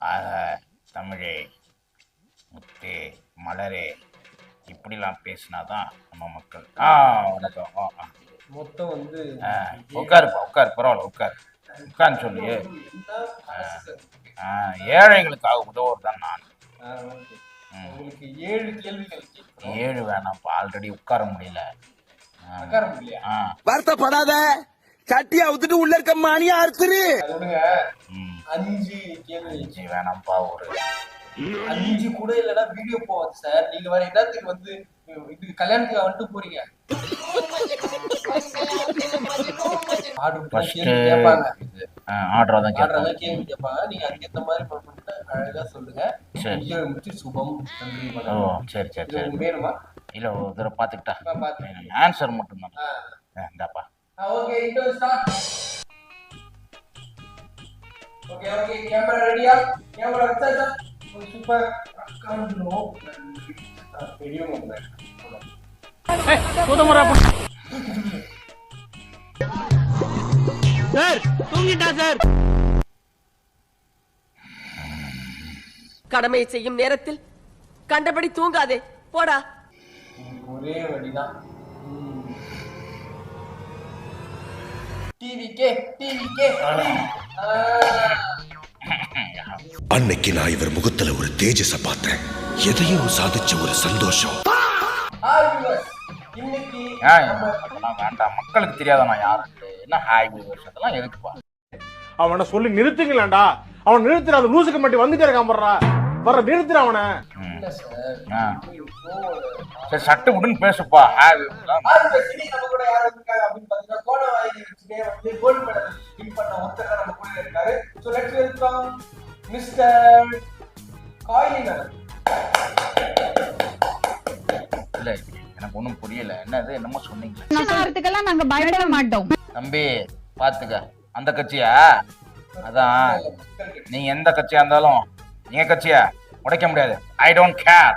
ஆக தமிழே முத்தே மலரே இப்படிலாம் பேசினாதான் நம்ம மக்கள் ஆ வணக்கம் ஆ, ஆ. மொத்தம் வந்து உட்காருப்பா உட்காரு பரவாயில்ல உட்காரு. உட்கார்ந்து சொல்லு. ஏழைகளுக்காக உதவுறது தான் நான். ஏழு கேள்விகள். ஏழு வேணாம்ப்பா ஆல்ரெடி உட்கார முடியல. உட்கார முடியலையா? ஆ. வருத்தப்படாத. சட்டியை அவுத்துட்டு உள்ள இருக்க மணியா அறுத்துரு. அஞ்சு கேள்வி வேணாம்ப்பா ஒரு. அஞ்சு கூட இல்லைன்னா வீடியோ போவாது சார். நீங்க வேற என்னத்துக்கு வந்து இது கல்யாணத்துக்கு வந்துட்டு போறீங்க? கேட்பாங்க. ஆர்டராக தான் கேள்வி கேட்பாங்க. நீங்க அதுக்கேத்த மாதிரி பண்ணிட்டு அழகா சொல்லுங்க. முக்கிய சுபம் சரி சரி சரி. வேணுமா? இல்லை ஒரு தடவை பாத்துக்கிறேன் ஆன்சர் மட்டும்தான். ஆ, இந்தாப்பா. Okay intro start okay okay camera ரெடியா கேமரா வச்சாச்சா சூப்பர் அக்காண்டோ வீடியோ மொபைல் கடமையை செய்யும் நேரத்தில் கண்டபடி தூங்காதே போடா ஒரே வழிதான் டிவி கே டிவி கே அன்னைக்கு நான் இவர் முகத்துல ஒரு தேஜஸ பார்த்தேன். எதையோ சாதிச்ச ஒரு சந்தோஷம். ஹாய் வியூவர்ஸ் இன்னைக்கு ஆ நம்ம அதெல்லாம் வேண்டாம். மக்களுக்கு தெரியாத நான் யாருன்ட்டு என்ன ஹாய் வியூவர்ஸ் அதெல்லாம் எதுக்குப்பா? அவனை சொல்லி நிறுத்துங்களேன்டா அவன் நிறுத்துற அந்த லூசுக்கு மட்டும் வந்துட்டே இருக்கான் போடுறா வர நிறுத்துற அவனை. சரி சட்டு விடுன்னு பேசுப்பா இருக்காரு ஸோ லெட்ஸ் வெல்கம் மிஸ்டர் காயிலினர் இல்லை எனக்கு ஒன்றும் புரியல. என்னது என்னமோ வரதுக்கெல்லாம் நாங்க பயப்பட மாட்டோம். தம்பி பார்த்துக்க அந்த கட்சியா? அதான். நீங்க எந்த கட்சியா இருந்தாலும் எங்க கட்சியா? உடைக்க முடியாது. I don't care